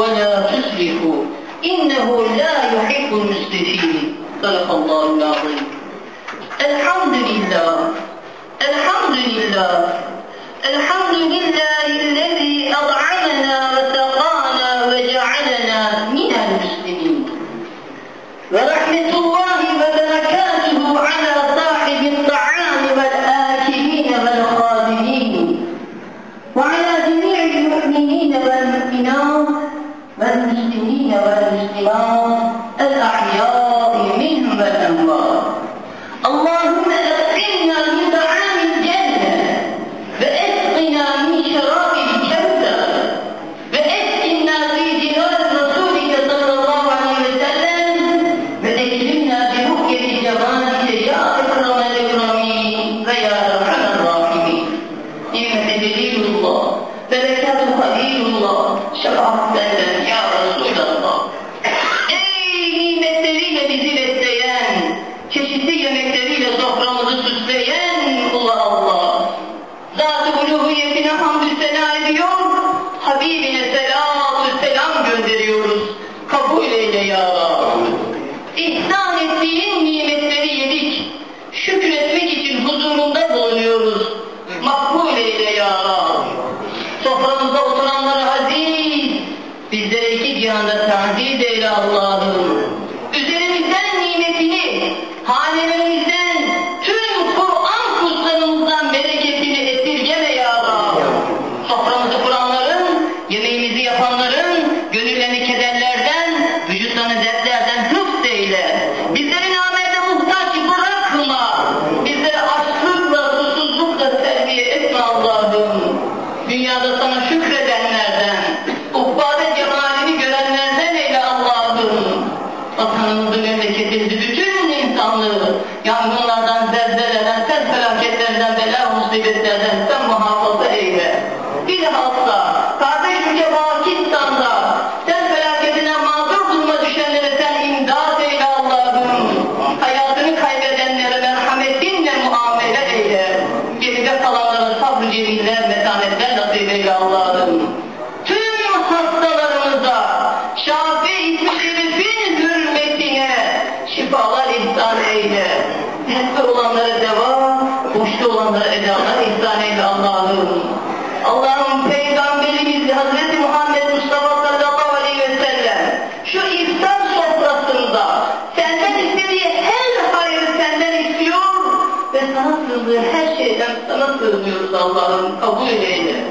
ولا تسرفوا. إنه لا يحب المسرفين. صدق الله العظيم. الحمد لله. الحمد لله. الحمد لله الذي ورحمة الله وبركاته على صاحب الطعام والآكلين والخادمين وعلى جميع والمسلمين والمسلمات الأحياء منهم والأموات. Dünyada sana şükredenlerden, ukbade cemalini görenlerden eyle Allah'ım. Vatanımızı, memleketimizi, bütün insanlığı yangınlardan, zelzeleden, sel felaketlerden, bela musibetlerden sen muhafaza Kabul eyle.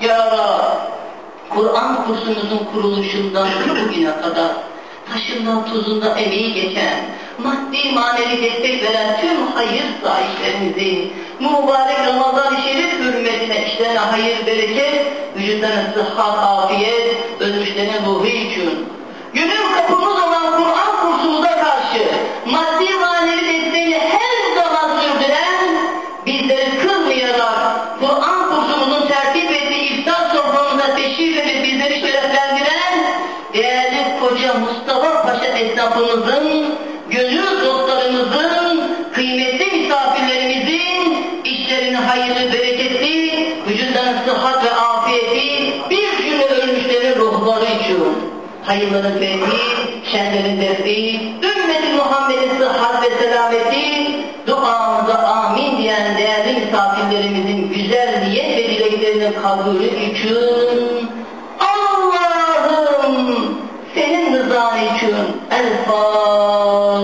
Ya Kur'an kursumuzun kuruluşundan bugüne kadar taşından tuzunda emeği geçen, maddi manevi destek veren tüm hayır sahiplerimizin mübarek Ramazan-ı Şerif hürmetine işlerine hayır, bereket, vücutlarına sıhhat, afiyet, ölmüşlerine ruhu için. Gönül kapımız olan Kur'an kursumuza hayırlının fethi, şerlerin defi, ümmeti Muhammed'in sıhhat ve selameti, duamıza amin diyen değerli misafirlerimizin güzel niyet ve dileklerinin kabulü için Allah'ım senin rızan için El Fatiha.